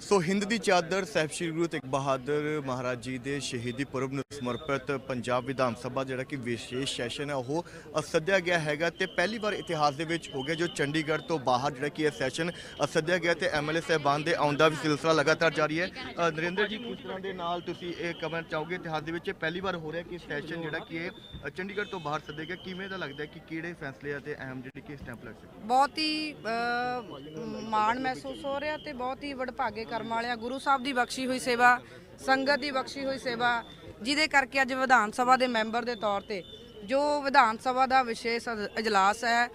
ਸੋ ਹਿੰਦ ਦੀ ਚਾਦਰ ਸਾਹਿਬ ਸ੍ਰੀ ਗੁਰੂ ਤੇਗ ਬਹਾਦਰ ਮਹਾਰਾਜ ਜੀ ਦੇ ਸ਼ਹੀਦੀ ਪੁਰਬ ਨੂੰ ਸਮਰਪਿਤ ਪੰਜਾਬ ਵਿਧਾਨ ਸਭਾ ਜਿਹੜਾ ਕਿ ਵਿਸ਼ੇਸ਼ ਸੈਸ਼ਨ ਹੈ, ਉਹ ਸੱਦਿਆ ਗਿਆ ਹੈਗਾ ਤੇ ਪਹਿਲੀ ਵਾਰ ਇਤਿਹਾਸ ਦੇ ਵਿੱਚ ਹੋ ਗਿਆ ਜੋ ਚੰਡੀਗੜ੍ਹ ਤੋਂ ਬਾਹਰ ਜਿਹੜਾ ਕਿ ਇਹ ਸੈਸ਼ਨ ਸੱਦਿਆ ਗਿਆ ਤੇ ਐਮਐਲਏ ਸਾਹਿਬਾਨ ਦੇ ਆਉਣ ਦਾ ਵੀ ਸਿਲਸਿਲਾ ਲਗਾਤਾਰ ਜਾਰੀ ਹੈ। ਨਰਿੰਦਰ ਜੀ, ਕਿਸ ਤਰ੍ਹਾਂ ਦੇ ਨਾਲ ਤੁਸੀਂ ਇਹ ਕਮੈਂਟ ਚਾਹੋਗੇ? ਇਤਿਹਾਸ ਦੇ ਵਿੱਚ ਪਹਿਲੀ ਵਾਰ ਹੋ ਰਿਹਾ ਕਿ ਸੈਸ਼ਨ ਜਿਹੜਾ ਕਿ ਇਹ ਚੰਡੀਗੜ੍ਹ ਤੋਂ ਬਾਹਰ ਸੱਦਿਆ ਗਿਆ। ਕਿਵੇਂ ਦਾ ਲੱਗਦਾ ਕਿ ਕਿਹੜੇ ਫੈਸਲੇ ਅਤੇ ਅਹਿਮ ਜਿਹੜੀ ਕਿ ਸਟੈਂਪ ਲੱਗ ਸਕਦੇ ਬਹੁਤ ਹੀ ਮਾਣ ਮਹਿਸੂਸ ਹੋ ਰਿਹਾ ਤੇ ਬਹੁਤ ਹੀ ਵਡਭਾਗੇ ਕਰਮ ਵਾਲਿਆ, ਗੁਰੂ ਸਾਹਿਬ ਦੀ ਬਖਸ਼ੀ ਹੋਈ ਸੇਵਾ, ਸੰਗਤ ਦੀ ਬਖਸ਼ੀ ਹੋਈ ਸੇਵਾ, ਜਿਹਦੇ ਕਰਕੇ ਅੱਜ ਵਿਧਾਨ ਸਭਾ ਦੇ ਮੈਂਬਰ ਦੇ ਤੌਰ ਤੇ ਜੋ ਵਿਧਾਨ ਸਭਾ ਦਾ ਵਿਸ਼ੇਸ਼ ਅਜ- ਅਜਲਾਸ ਹੈ,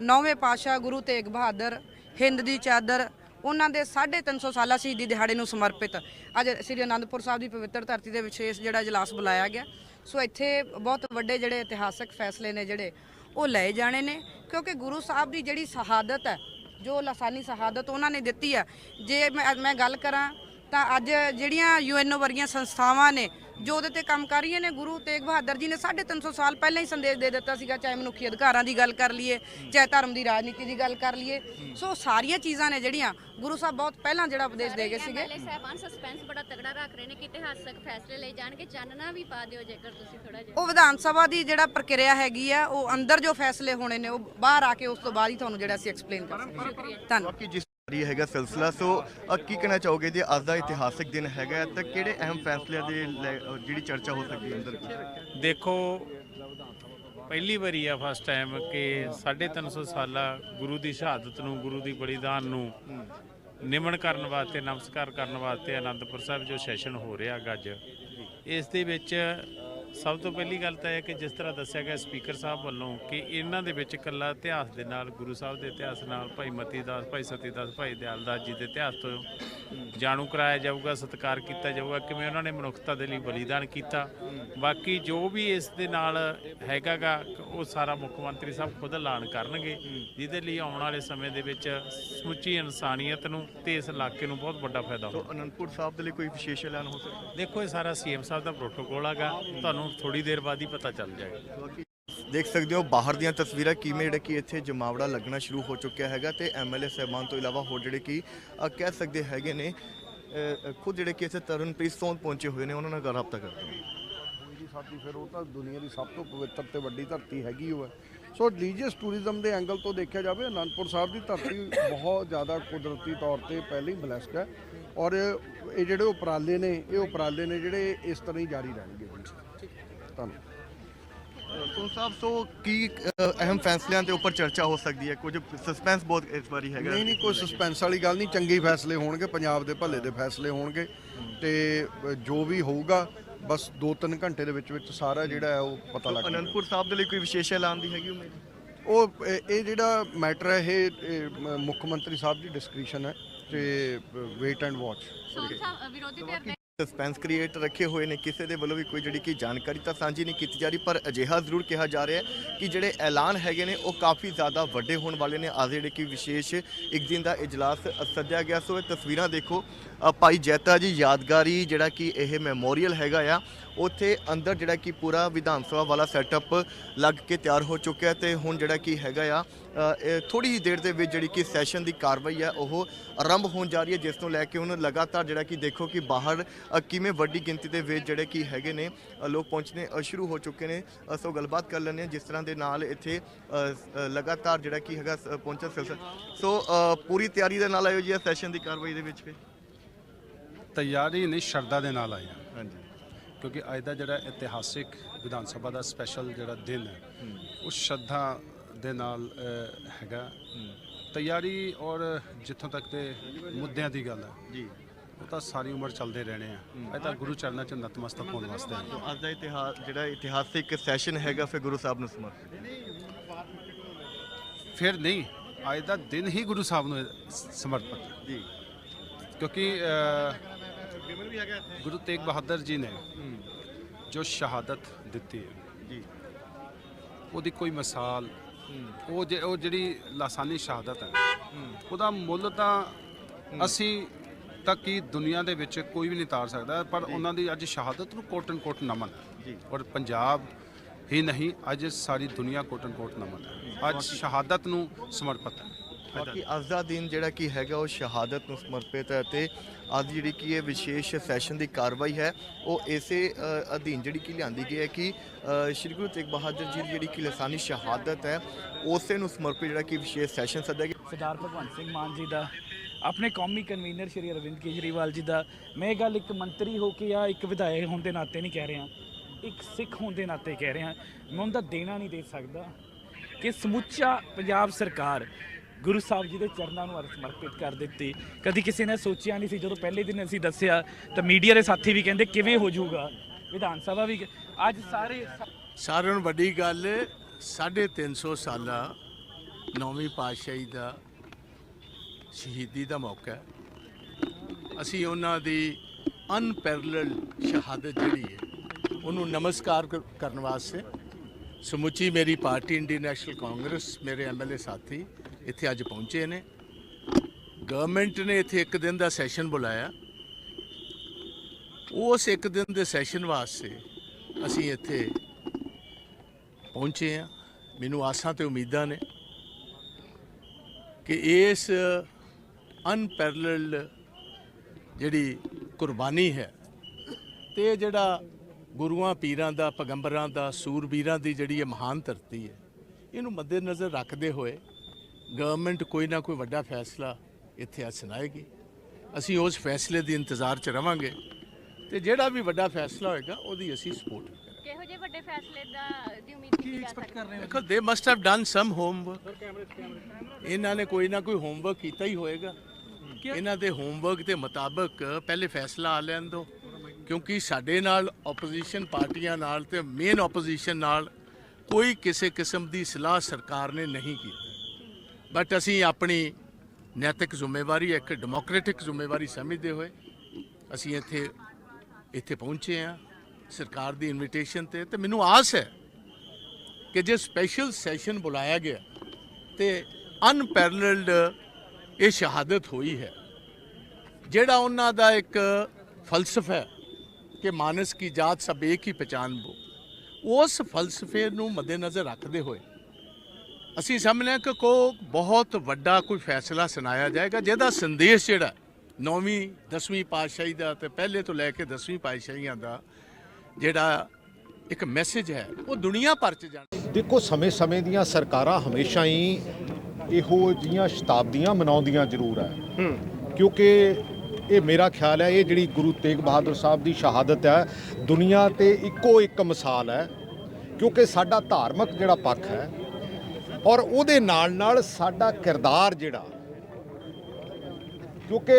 ਨੌਵੇਂ ਪਾਤਸ਼ਾਹ ਗੁਰੂ ਤੇਗ ਬਹਾਦਰ, ਹਿੰਦ ਦੀ ਚਾਦਰ, ਉਹਨਾਂ ਦੇ 350 ਸਾਲਾ ਸ਼ਹੀਦੀ ਦਿਹਾੜੇ ਨੂੰ ਸਮਰਪਿਤ। ਅੱਜ ਸ੍ਰੀ ਅਨੰਦਪੁਰ ਸਾਹਿਬ ਦੀ ਪਵਿੱਤਰ ਧਰਤੀ ਦੇ ਵਿਸ਼ੇਸ਼ ਜਿਹੜਾ ਇਜਲਾਸ ਬੁਲਾਇਆ ਗਿਆ। ਸੋ ਇੱਥੇ ਬਹੁਤ ਵੱਡੇ ਜਿਹੜੇ ਇਤਿਹਾਸਕ ਫੈਸਲੇ ਨੇ ਜਿਹੜੇ, ਉਹ ਲਏ ਜਾਣੇ ਨੇ, ਕਿਉਂਕਿ ਗੁਰੂ ਸਾਹਿਬ ਦੀ ਜਿਹੜੀ ਸ਼ਹਾਦਤ ਹੈ ਜੋ ਲਾਸਾਨੀ ਸ਼ਹਾਦਤ ਉਹਨਾਂ ਨੇ ਦਿੱਤੀ ਆ ਜੇ ਮੈਂ ਮੈਂ ਗੱਲ ਕਰਾਂ ਤਾਂ ਅੱਜ ਜਿਹੜੀਆਂ ਯੂਐਨਓ ਵਰਗੀਆਂ ਸੰਸਥਾਵਾਂ ਨੇ ਜੋ ਉਹਦੇ ਤੇ ਕੰਮ ਕਰ ਰਹੀਆਂ ਨੇ ਗੁਰੂ ਤੇਗ ਬਹਾਦਰ ਜੀ ਨੇ 350 ਸਾਲ ਪਹਿਲਾਂ ਹੀ ਸੰਦੇਸ਼ ਦੇ ਦਿੱਤਾ ਸੀਗਾ ਚਾਹੇ ਮਨੁੱਖੀ ਅਧਿਕਾਰਾਂ ਦੀ ਗੱਲ ਕਰ ਲਈਏ ਚਾਹੇ ਧਰਮ ਦੀ ਰਾਜਨੀਤੀ ਦੀ ਗੱਲ ਕਰ ਲਈਏ। ਸੋ ਸਾਰੀਆਂ ਚੀਜ਼ਾਂ ਨੇ ਜਿਹੜੀਆਂ ਗੁਰੂ ਸਾਹਿਬ ਬਹੁਤ ਪਹਿਲਾਂ ਜਿਹੜਾ ਉਪਦੇਸ਼ ਦੇ ਗਏ ਸੀਗੇ। ਐਮਐਲਏ ਸਾਹਿਬਾਨ ਸਸਪੈਂਸ ਬੜਾ ਤਗੜਾ ਰੱਖ ਰਹੇ ਨੇ ਕਿ ਇਤਿਹਾਸਕ ਫੈਸਲੇ ਲਈ ਜਾਣਗੇ ਚਾਨਣਾ ਵੀ ਪਾ ਦਿਓ ਜੇਕਰ ਤੁਸੀਂ ਥੋੜਾ ਜਿਹਾ। ਉਹ ਵਿਧਾਨ ਸਭਾ ਦੀ ਜਿਹੜਾ ਪ੍ਰਕਿਰਿਆ ਹੈਗੀ ਆ ਉਹ ਅੰਦਰ ਜੋ ਫੈਸਲੇ ਹੋਣੇ ਨੇ ਉਹ ਬਾਹਰ ਆ ਕੇ ਉਸ ਤੋਂ ਬਾਅਦ ਹੀ ਤੁਹਾਨੂੰ ਜਿਹੜਾ ਅਸੀਂ ਐਕਸਪਲੇਨ ਕਰ ਸਕਦੇ ਹਾਂ। ਧੰਨਵਾਦ। ਇਹ ਹੈਗਾ ਸਿਲਸਿਲਾ ਸੋ ਅ, ਕੀ ਕਹਿਣਾ ਚਾਹੋਗੇ ਜੇ? ਅੱਜ ਦਾ ਇਤਿਹਾਸਿਕ ਦਿਨ ਹੈਗਾ ਤਾਂ ਕਿਹੜੇ ਅਹਿਮ ਫੈਸਲਿਆਂ ਦੇ ਲੈ- ਅ, ਜਿਹੜੀ ਚਰਚਾ ਹੋ ਸਕਦੀ ਹੈ ਅੰਦਰ? ਦੇਖੋ ਪਹਿਲੀ ਵਾਰੀ ਆ ਫਸਟ ਟਾਈਮ ਕਿ 350 ਸਾਲਾ ਗੁਰੂ ਦੀ ਸ਼ਹਾਦਤ ਨੂੰ ਗੁਰੂ ਦੀ ਬਲੀਦਾਨ ਨੂੰ ਨਿਮਨ ਕਰਨ ਵਾਸਤੇ ਨਮਸਕਾਰ ਕਰਨ ਵਾਸਤੇ ਆਨੰਦਪੁਰ ਸਾਹਿਬ ਜੋ ਸੈਸ਼ਨ ਹੋ ਰਿਹਾ ਗਾ ਅੱਜ ਇਸ ਦੇ ਵਿੱਚ ਸਭ ਤੋਂ ਪਹਿਲੀ ਗੱਲ ਤਾਂ ਇਹ ਕਿ ਜਿਸ ਤਰ੍ਹਾਂ ਦੱਸਿਆ ਗਿਆ ਸਪੀਕਰ ਸਾਹਿਬ ਵੱਲੋਂ ਕਿ ਇਹਨਾਂ ਦੇ ਵਿੱਚ ਇਕੱਲਾ ਇਤਿਹਾਸ ਦੇ ਨਾਲ, ਗੁਰੂ ਸਾਹਿਬ ਦੇ ਇਤਿਹਾਸ ਨਾਲ, ਭਾਈ ਮਤੀ ਦਾਸ, ਭਾਈ ਸਤੀ ਦਾਸ, ਭਾਈ ਦਿਆਲਦਾਸ ਜੀ ਦੇ ਇਤਿਹਾਸ ਤੋਂ ਜਾਣੂ ਕਰਾਇਆ ਜਾਊਗਾ, ਸਤਿਕਾਰ ਕੀਤਾ ਜਾਊਗਾ, ਕਿਵੇਂ ਉਹਨਾਂ ਨੇ ਮਨੁੱਖਤਾ ਦੇ ਲਈ ਬਲੀਦਾਨ ਕੀਤਾ ਬਾਕੀ ਜੋ ਵੀ ਇਸ ਦੇ ਨਾਲ ਹੈਗਾਗਾ ਉਹ ਸਾਰਾ ਮੁੱਖ ਮੰਤਰੀ ਸਾਹਿਬ ਖੁਦ ਐਲਾਨ ਕਰਨਗੇ ਜਿਹਦੇ ਲਈ ਆਉਣ ਵਾਲੇ ਸਮੇਂ ਦੇ ਵਿੱਚ ਸਮੁੱਚੀ ਇਨਸਾਨੀਅਤ ਨੂੰ ਤੇ ਇਸ ਇਲਾਕੇ ਨੂੰ ਬਹੁਤ ਵੱਡਾ ਫਾਇਦਾ ਹੋਊਗਾ। ਅਨੰਦਪੁਰ ਸਾਹਿਬ ਦੇ ਲਈ ਕੋਈ ਵਿਸ਼ੇਸ਼ ਐਲਾਨ ਹੋ ਸਕਦਾ? ਦੇਖੋ ਇਹ ਸਾਰਾ ਸੀਐਮ ਸਾਹਿਬ ਦਾ ਪ੍ਰੋਟੋਕੋਲ ਹੈਗਾ ਤੁਹਾਨੂੰ ਥੋੜੀ ਦੇਰ ਬਾਅਦ ਹੀ ਪਤਾ ਚੱਲ ਜਾਏਗਾ। ਬਾਕੀ ਦੇਖ ਸਕਦੇ ਹੋ ਬਾਹਰ ਦੀਆਂ ਤਸਵੀਰਾਂ ਕਿਵੇਂ ਜਿਹੜਾ ਕਿ ਇੱਥੇ ਜਮਾਵੜਾ ਲੱਗਣਾ ਸ਼ੁਰੂ ਹੋ ਚੁੱਕਿਆ ਹੈਗਾ ਤੇ ਐਮਐਲਏ ਸਹਿਬਾਨ ਤੋਂ ਇਲਾਵਾ ਹੋਰ ਜਿਹੜੇ ਕਿ ਕਹਿ ਸਕਦੇ ਹੈਗੇ ਨੇ ਖੁਦ ਜਿਹੜੇ ਕਿ ਇੱਥੇ ਤਰਨਪ੍ਰੀਤ ਸੋਨ ਪਹੁੰਚੇ ਹੋਏ ਨੇ ਉਹਨਾਂ ਨਾਲ ਰਾਬਤਾ ਕਰਦੇ ਨੇ ਸਾਡੀ ਫਿਰ ਉਹ ਤਾਂ ਦੁਨੀਆ ਦੀ ਸਭ ਤੋਂ ਪਵਿੱਤਰ ਤੇ ਵੱਡੀ ਧਰਤੀ ਹੈਗੀ ਉਹ ਸੋ ਰਿਲੀਜੀਅਸ ਟੂਰਿਜ਼ਮ ਦੇ ਐਂਗਲ ਤੋਂ ਦੇਖਿਆ ਜਾਵੇ ਅਨੰਦਪੁਰ ਸਾਹਿਬ ਦੀ ਧਰਤੀ ਬਹੁਤ ਜ਼ਿਆਦਾ ਕੁਦਰਤੀ ਤੌਰ ਤੇ ਪਹਿਲਾਂ ਹੀ ਬਲੈਸਡ ਹੈ ਔਰ ਇਹ ਜਿਹੜੇ ਉਪਰਾਲੇ ਨੇ ਇਹ ਉਪਰਾਲੇ ਨੇ ਜਿਹੜੇ ਇਸ ਤਰ੍ਹਾਂ ਹੀ ਜਾਰੀ ਰਹਿਣਗੇ। ਧੰਨਵਾਦ। ਸੋਨ ਸਾਹਿਬ ਸੋ ਕੀ ਅਹਿਮ ਫੈਸਲਿਆਂ ਦੇ ਉੱਪਰ ਚਰਚਾ ਹੋ ਸਕਦੀ ਹੈ? ਕੁਝ ਸਸਪੈਂਸ ਬਹੁਤ ਇਸ ਵਾਰੀ ਹੈਗਾ। ਨਹੀਂ ਨਹੀਂ ਕੋਈ ਸਸਪੈਂਸ ਵਾਲੀ ਗੱਲ ਨਹੀਂ। ਚੰਗੇ ਫੈਸਲੇ ਹੋਣਗੇ ਪੰਜਾਬ ਦੇ ਭਲੇ ਦੇ ਫੈਸਲੇ ਹੋਣਗੇ ਤੇ ਜੋ ਵੀ ਹੋਊਗਾ ਬਸ 2-3 ਘੰਟੇ ਦੇ ਵਿੱਚ ਵਿੱਚ ਸਾਰਾ ਜਿਹੜਾ ਹੈ ਉਹ ਪਤਾ ਲੱਗ ਜਾਏਗਾ ਅਨੰਦਪੁਰ ਸਾਹਿਬ ਦੇ ਲਈ ਕੋਈ ਵਿਸ਼ੇਸ਼ ਐਲਾਨ ਦੀ ਹੈਗੀ ਉਮੀਦ? ਉਹ ਇਹ ਇਹ ਜਿਹੜਾ ਮੈਟਰ ਹੈ ਇਹ ਇਹ ਮ- ਮੁੱਖ ਮੰਤਰੀ ਸਾਹਿਬ ਦੀ ਡਿਸਕ੍ਰਿਪਸ਼ਨ ਹੈ ਤੇ ਵੇਟ ਐਂਡ ਵਾਚ ਸੋਨ ਸਾਹਿਬ ਵਿਰੋਧੀ ਧਿਰ ਦੇ ਸਸਪੈਂਸ ਕ੍ਰੀਏਟ ਰੱਖੇ ਹੋਏ ਨੇ ਕਿਸੇ ਦੇ ਵੱਲੋਂ ਵੀ ਕੋਈ ਜਿਹੜੀ ਕਿ ਜਾਣਕਾਰੀ ਤਾਂ ਸਾਂਝੀ ਨਹੀਂ ਕੀਤੀ ਜਾ ਰਹੀ ਪਰ ਅਜਿਹਾ ਜ਼ਰੂਰ ਕਿਹਾ ਜਾ ਰਿਹਾ ਹੈ ਕਿ ਜਿਹੜੇ ਐਲਾਨ ਹੈਗੇ ਨੇ ਉਹ ਕਾਫੀ ਜ਼ਿਆਦਾ ਵੱਡੇ ਹੋਣ ਵਾਲੇ ਨੇ। ਅੱਜ ਜਿਹੜੇ ਕਿ ਵਿਸ਼ੇਸ਼ ਇੱਕ ਦਿਨ ਦਾ ਇਜਲਾਸ ਸੱਦਿਆ ਗਿਆ ਸੋ ਇਹ ਤਸਵੀਰਾਂ ਦੇਖੋ। ਭਾਈ ਜੈਤਾ ਜੀ ਯਾਦਗਾਰੀ ਜਿਹੜਾ ਕਿ ਇਹ ਮੈਮੋਰੀਅਲ ਹੈਗਾ ਆ। ਉੱਥੇ ਅੰਦਰ ਜਿਹੜਾ ਕਿ ਪੂਰਾ ਵਿਧਾਨ ਸਭਾ ਵਾਲਾ ਸੈਟਅਪ ਲੱਗ ਕੇ ਤਿਆਰ ਹੋ ਚੁੱਕਿਆ ਤੇ ਹੁਣ ਜਿਹੜਾ ਕਿ ਹੈਗਾ ਆ ਅ, ਥੋੜੀ ਹੀ ਦੇਰ ਦੇ ਵਿੱਚ ਜਿਹੜੀ ਕਿ ਸੈਸ਼ਨ ਦੀ ਕਾਰਵਾਈ ਹੈ ਉਹ ਆਰੰਭ ਹੋਣ ਜਾ ਰਹੀ ਹੈ ਜਿਸ ਨੂੰ ਲੈ ਕੇ ਹੁਣ ਲਗਾਤਾਰ ਜਿਹੜਾ ਕਿ ਦੇਖੋ ਕਿ ਬਾਹਰ ਕਿਵੇਂ ਵੱਡੀ ਗਿਣਤੀ ਦੇ ਵਿੱਚ ਜਿਹੜੇ ਕਿ ਹੈਗੇ ਨੇ ਲੋਕ ਪਹੁੰਚਣੇ ਸ਼ੁਰੂ ਹੋ ਚੁੱਕੇ ਨੇ। ਸੋ ਗੱਲਬਾਤ ਕਰ ਲੈਂਦੇ ਹਾਂ ਜਿਸ ਤਰ੍ਹਾਂ ਦੇ ਨਾਲ ਇੱਥੇ ਲਗਾਤਾਰ ਜਿਹੜਾ ਕਿ ਹੈਗਾ ਸ- ਪਹੁੰਚਣ ਸਿਲਸਿਲਾ। ਸੋ ਪੂਰੀ ਤਿਆਰੀ ਦੇ ਨਾਲ ਆਇਓ ਜੀ ਸੈਸ਼ਨ ਦੀ ਕਾਰਵਾਈ ਦੇ ਵਿੱਚ ਵੀ ਤਿਆਰੀ ਨਹੀਂ ਸ਼ਰਧਾ ਦੇ ਨਾਲ ਆਏ ਹਾਂ। ਹਾਂਜੀ। ਕਿਉਂਕਿ ਅੱਜ ਦਾ ਜਿਹੜਾ ਇਤਿਹਾਸਿਕ ਵਿਧਾਨ ਸਭਾ ਦਾ ਸਪੈਸ਼ਲ ਜਿਹੜਾ ਦਿਨ ਹੈ ਉਹ ਸ਼ਰਧਾ ਦੇ ਨਾਲ ਹੈਗਾ। ਤਿਆਰੀ ਔਰ ਜਿੱਥੋਂ ਤੱਕ ਤੇ ਮੁੱਦਿਆਂ ਦੀ ਗੱਲ ਹੈ ਜੀ। ਉਹ ਤਾਂ ਸਾਰੀ ਉਮਰ ਚੱਲਦੇ ਰਹਿਣੇ ਆ। ਇਹ ਤਾਂ ਗੁਰੂ ਚਰਨਾਂ 'ਚ ਨਤਮਸਤਕ ਹੋਣ ਵਾਸਤੇ ਅੱਜ ਦਾ ਇਤਿਹਾਸ ਜਿਹੜਾ ਇਤਿਹਾਸਿਕ ਸੈਸ਼ਨ ਹੈਗਾ ਫਿਰ ਗੁਰੂ ਸਾਹਿਬ ਨੂੰ ਸਮਰਪਿਤ। ਫਿਰ ਨਹੀਂ ਅੱਜ ਦਾ ਦਿਨ ਹੀ ਗੁਰੂ ਸਾਹਿਬ ਨੂੰ ਸਮਰਪਿਤ। ਜੀ। ਕਿਉਂਕਿ ਗੁਰੂ ਤੇਗ ਬਹਾਦਰ ਜੀ ਨੇ ਜੋ ਸ਼ਹਾਦਤ ਦਿੱਤੀ ਹੈ ਜੀ। ਉਹਦੀ ਕੋਈ ਮਿਸਾਲ ਉਹ ਜੇ- ਉਹ ਜਿਹੜੀ ਲਾਸਾਨੀ ਸ਼ਹਾਦਤ ਹੈ ਉਹਦਾ ਮੁੱਲ ਤਾਂ ਅਸੀਂ ਤੱਕ ਹੀ ਦੁਨੀਆ ਦੇ ਵਿੱਚ ਕੋਈ ਵੀ ਨਹੀਂ ਤਾਰ ਸਕਦਾ ਪਰ ਉਹਨਾਂ ਦੀ ਅੱਜ ਸ਼ਹਾਦਤ ਨੂੰ ਕੋਟ ਐਂਡ ਕੋਟ ਨਮਨ ਹੈ। ਜੀ। ਔਰ ਪੰਜਾਬ ਹੀ ਨਹੀਂ ਅੱਜ ਸਾਰੀ ਦੁਨੀਆ ਕੋਟ ਐਂਡ ਕੋਟ ਨਮਨ ਹੈ ਅੱਜ ਸ਼ਹਾਦਤ ਨੂੰ ਸਮਰਪਿਤ ਹੈ। ਬਾਕੀ ਅੱਜ ਦਾ ਦਿਨ ਜਿਹੜਾ ਕਿ ਹੈਗਾ ਉਹ ਸ਼ਹਾਦਤ ਨੂੰ ਸਮਰਪਿਤ ਹੈ ਤੇ ਅੱਜ ਜਿਹੜੀ ਕਿ ਇਹ ਵਿਸ਼ੇਸ਼ ਸੈਸ਼ਨ ਦੀ ਕਾਰਵਾਈ ਹੈ, ਉਹ ਇਸੇ ਅਧੀਨ ਜਿਹੜੀ ਕਿ ਲਿਆਂਦੀ ਗਈ ਹੈ ਕਿ ਸ਼੍ਰੀ ਗੁਰੂ ਤੇਗ ਬਹਾਦਰ ਜੀ ਦੀ ਜਿਹੜੀ ਕਿ ਲਸਾਨੀ ਸ਼ਹਾਦਤ ਹੈ, ਉਸੇ ਨੂੰ ਸਮਰਪਿਤ ਜਿਹੜਾ ਕਿ ਵਿਸ਼ੇਸ਼ ਸੈਸ਼ਨ ਸੱਦਿਆ ਗਿਆ। ਸਰਦਾਰ ਭਗਵੰਤ ਸਿੰਘ ਮਾਨ ਜੀ ਦਾ, ਆਪਣੇ ਕੌਮੀ ਕਨਵੀਨਰ ਸ਼੍ਰੀ ਅਰਵਿੰਦ ਕੇਜਰੀਵਾਲ ਜੀ ਦਾ, ਮੈਂ ਇਹ ਗੱਲ ਇੱਕ ਮੰਤਰੀ ਹੋ ਕੇ ਜਾਂ ਇੱਕ ਵਿਧਾਇਕ ਹੋਣ ਦੇ ਨਾਤੇ ਨਹੀਂ ਕਹਿ ਰਿਹਾ, ਇੱਕ ਸਿੱਖ ਹੋਣ ਦੇ ਨਾਤੇ ਕਹਿ ਰਿਹਾ, ਮੈਂ ਉਹਦਾ ਦੇਣਾ ਨਹੀਂ ਦੇ ਸਕਦਾ ਕਿ ਸਮੁੱਚਾ ਪੰਜਾਬ ਸਰਕਾਰ ਗੁਰੂ ਸਾਹਿਬ ਜੀ ਦੇ ਚਰਨਾਂ ਨੂੰ ਅਰਥ ਸਮਰਪਿਤ ਕਰ ਦਿੱਤੀ। ਕਦੀ ਕਿਸੇ ਨੇ ਸੋਚਿਆ ਨਹੀਂ ਸੀ, ਜਦੋਂ ਪਹਿਲੇ ਦਿਨ ਅਸੀਂ ਦੱਸਿਆ, ਤਾਂ ਮੀਡੀਆ ਦੇ ਸਾਥੀ ਵੀ ਕਹਿੰਦੇ, ਕਿਵੇਂ ਹੋ ਜਾਊਗਾ? ਵਿਧਾਨ ਸਭਾ ਵੀ ਅੱਜ ਸਾਰੇ ਸਾਰਿਆਂ ਨੂੰ ਵੱਡੀ ਗੱਲ 350 ਸਾਲਾ ਨੌਵੀਂ ਪਾਤਸ਼ਾਹੀ ਦਾ ਸ਼ਹੀਦੀ ਦਾ ਮੌਕਾ ਅਸੀਂ ਉਹਨਾਂ ਦੀ ਅਨਪੈਰਲਲ ਸ਼ਹਾਦਤ ਜਿਹੜੀ ਹੈ, ਉਹਨੂੰ ਨਮਸਕਾਰ ਕਰਨ ਵਾਸਤੇ ਸਮੁੱਚੀ ਮੇਰੀ ਪਾਰਟੀ, ਇੰਡੀਅਨ ਨੈਸ਼ਨਲ ਕਾਂਗਰਸ, ਮੇਰੇ ਐਮਐਲਏ ਸਾਥੀ ਇੱਥੇ ਅੱਜ ਪਹੁੰਚੇ ਨੇ। ਗਵਰਨਮੈਂਟ ਨੇ ਇੱਥੇ ਇੱਕ ਦਿਨ ਦਾ ਸੈਸ਼ਨ ਬੁਲਾਇਆ। ਉਸ ਇੱਕ ਦਿਨ ਦੇ ਸੈਸ਼ਨ ਵਾਸਤੇ ਅਸੀਂ ਇੱਥੇ ਪਹੁੰਚੇ ਆ ਮੈਨੂੰ ਆਸਾਂ ਤੇ ਉਮੀਦਾਂ ਨੇ ਕਿ ਇਸ ਅਨਪੈਰਲਡ ਜਿਹੜੀ ਕੁਰਬਾਨੀ ਹੈ ਤੇ ਜਿਹੜਾ ਗੁਰੂਆਂ, ਪੀਰਾਂ ਦਾ, ਪੈਗੰਬਰਾਂ ਦਾ, ਸੂਰਬੀਰਾਂ ਦੀ ਜਿਹੜੀ ਇਹ ਮਹਾਨ ਧਰਤੀ ਹੈ, ਇਹਨੂੰ ਮੱਦੇਨਜ਼ਰ ਰੱਖਦੇ ਹੋਏ ਗਵਰਨਮੈਂਟ ਕੋਈ ਨਾ ਕੋਈ ਵੱਡਾ ਫੈਸਲਾ ਇੱਥੇ ਅੱਜ ਸੁਣਾਏਗੀ। ਅਸੀਂ ਉਸ ਫੈਸਲੇ ਦੇ ਇੰਤਜ਼ਾਰ 'ਚ ਰਵਾਂਗੇ ਤੇ ਜਿਹੜਾ ਵੀ ਵੱਡਾ ਫੈਸਲਾ ਹੋਏਗਾ ਉਹਦੀ ਅਸੀਂ ਸਪੋਰਟ ਕਰਾਂਗੇ। ਕਿਹੋ ਜਿਹੇ ਵੱਡੇ ਫੈਸਲੇ ਦਾ ਦੀ ਉਮੀਦ ਕੀਤੀ ਜਾ ਸਕਦੀ ਹੈ? ਦੇਖੋ ਦੇ must have done some homework ਇਹਨਾਂ ਨੇ ਕੋਈ ਨਾ ਕੋਈ ਹੋਮਵਰਕ ਕੀਤਾ ਹੀ ਹੋਏਗਾ। ਇਹਨਾਂ ਦੇ ਹੋਮਵਰਕ ਦੇ ਮੁਤਾਬਕ ਪਹਿਲੇ ਫੈਸਲਾ ਆ ਲੈਣ ਦਿਓ ਕਿਉਂਕਿ ਸਾਡੇ ਨਾਲ ਆਪੋਜੀਸ਼ਨ ਪਾਰਟੀਆਂ ਨਾਲ ਤੇ ਮੇਨ ਆਪੋਜੀਸ਼ਨ ਨਾਲ ਕੋਈ ਕਿਸੇ ਕਿਸਮ ਦੀ ਸਲਾਹ ਸਰਕਾਰ ਨੇ ਨਹੀਂ ਕੀਤੀ। ਬਟ ਅਸੀਂ ਆਪਣੀ ਨੈਤਿਕ ਜ਼ਿੰਮੇਵਾਰੀ, ਇੱਕ ਡੈਮੋਕ੍ਰੈਟਿਕ ਜ਼ਿੰਮੇਵਾਰੀ ਸਮਝਦੇ ਹੋਏ ਅਸੀਂ ਇੱਥੇ ਇੱਥੇ ਪਹੁੰਚੇ ਆ ਸਰਕਾਰ ਦੀ ਇਨਵੀਟੇਸ਼ਨ ਤੇ। ਤੇ ਮੈਨੂੰ ਆਸ ਹੈ ਕਿ ਜੇ ਸਪੈਸ਼ਲ ਸੈਸ਼ਨ ਬੁਲਾਇਆ ਗਿਆ ਤੇ ਅਨਪੈਰਲਡ ਇਹ ਸ਼ਹਾਦਤ ਹੋਈ ਹੈ, ਜਿਹੜਾ ਉਹਨਾਂ ਦਾ ਇੱਕ ਫਲਸਫਾ ਹੈ ਕਿ ਮਾਨਸ ਕੀ ਜਾਤ ਸਭ ਇੱਕ ਹੀ ਪਛਾਨ ਬੋ। ਉਸ ਫਲਸਫੇ ਨੂੰ ਮੱਦੇਨਜ਼ਰ ਰੱਖਦੇ ਹੋਏ ਅਸੀਂ ਸਮਝਦੇ ਕਿ ਕੋ ਬਹੁਤ ਵੱਡਾ ਕੋਈ ਫੈਸਲਾ ਸੁਣਾਇਆ ਜਾਏਗਾ ਜਿਹਦਾ ਸੰਦੇਸ਼ ਜਿਹੜਾ ਨੌਵੀਂ ਦਸਵੀਂ ਪਾਤਸ਼ਾਹੀ ਦਾ ਤੇ ਪਹਿਲੇ ਤੋਂ ਲੈ ਕੇ ਦਸਵੀਂ ਪਾਤਸ਼ਾਹੀਆਂ ਦਾ ਜਿਹੜਾ ਇੱਕ ਮੈਸੇਜ ਹੈ ਉਹ ਦੁਨੀਆ ਭਰ ਚ ਜਾਣਾ। ਦੇਖੋ ਸਮੇਂ-ਸਮੇਂ ਦੀਆਂ ਸਰਕਾਰਾਂ ਹਮੇਸ਼ਾ ਹੀ ਇਹੋ ਜਿਹੀਆਂ ਸ਼ਤਾਬਦੀਆਂ ਮਨਾਉਂਦੀਆਂ ਜ਼ਰੂਰ ਹੈ। ਕਿਉਂਕਿ ਇਹ ਮੇਰਾ ਖਿਆਲ ਹੈ ਇਹ ਜਿਹੜੀ ਗੁਰੂ ਤੇਗ ਬਹਾਦਰ ਸਾਹਿਬ ਦੀ ਸ਼ਹਾਦਤ ਹੈ ਦੁਨੀਆ ਤੇ ਇੱਕੋ ਇੱਕ ਮਿਸਾਲ ਹੈ। ਕਿਉਂਕਿ ਸਾਡਾ ਧਾਰਮਿਕ ਜਿਹੜਾ ਪੱਖ ਹੈ ਔਰ ਉਹਦੇ ਨਾਲ ਨਾਲ ਸਾਡਾ ਕਿਰਦਾਰ ਜਿਹੜਾ, ਕਿਉਂਕਿ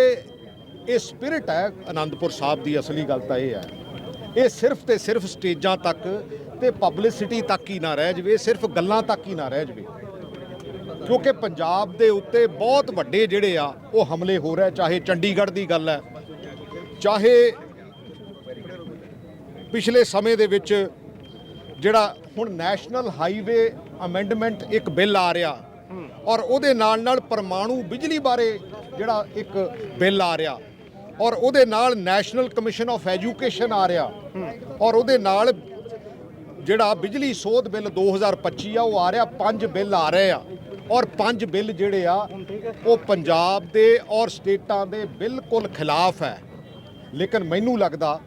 ਇਹ ਸਪਿਰਿਟ ਹੈ ਆਨੰਦਪੁਰ ਸਾਹਿਬ ਦੀ ਅਸਲੀ ਗੱਲ ਤਾਂ ਇਹ ਹੈ। ਇਹ ਸਿਰਫ ਤੇ ਸਿਰਫ ਸਟੇਜਾਂ ਤੱਕ ਤੇ ਪਬਲਿਸਿਟੀ ਤੱਕ ਹੀ ਨਾ ਰਹਿ ਜਵੇ, ਸਿਰਫ ਗੱਲਾਂ ਤੱਕ ਹੀ ਨਾ ਰਹਿ ਜਵੇ। ਕਿਉਂਕਿ ਪੰਜਾਬ ਦੇ ਉੱਤੇ ਬਹੁਤ ਵੱਡੇ ਜਿਹੜੇ ਆ, ਉਹ ਹਮਲੇ ਹੋ ਰਹੇ, ਚਾਹੇ ਚੰਡੀਗੜ੍ਹ ਦੀ ਗੱਲ ਹੈ, ਚਾਹੇ ਪਿਛਲੇ ਸਮੇਂ ਦੇ ਵਿੱਚ ਜਿਹੜਾ ਹੁਣ ਨੈਸ਼ਨਲ ਹਾਈਵੇ ਅਮੈਂਡਮੈਂਟ ਇੱਕ ਬਿੱਲ ਆ ਰਿਹਾ। ਔਰ ਉਹਦੇ ਨਾਲ ਨਾਲ ਪਰਮਾਣੂ ਬਿਜਲੀ ਬਾਰੇ ਜਿਹੜਾ ਇੱਕ ਬਿੱਲ ਆ ਰਿਹਾ। ਔਰ ਉਹਦੇ ਨਾਲ ਨੈਸ਼ਨਲ ਕਮਿਸ਼ਨ ਆਫ ਐਜੂਕੇਸ਼ਨ ਆ ਰਿਹਾ। ਔਰ ਉਹਦੇ ਨਾਲ ਜਿਹੜਾ ਬਿਜਲੀ ਸੋਧ ਬਿੱਲ 2025 ਆ, ਉਹ ਆ ਰਿਹਾ। ਪੰਜ ਬਿੱਲ ਆ ਰਹੇ ਆ। ਔਰ ਪੰਜ ਬਿੱਲ ਜਿਹੜੇ ਆ, ਉਹ ਪੰਜਾਬ ਦੇ ਔਰ ਸਟੇਟਾਂ ਦੇ ਬਿਲਕੁਲ ਖਿਲਾਫ ਹੈ। ਲੇਕਿਨ ਮੈਨੂੰ ਲੱਗਦਾ,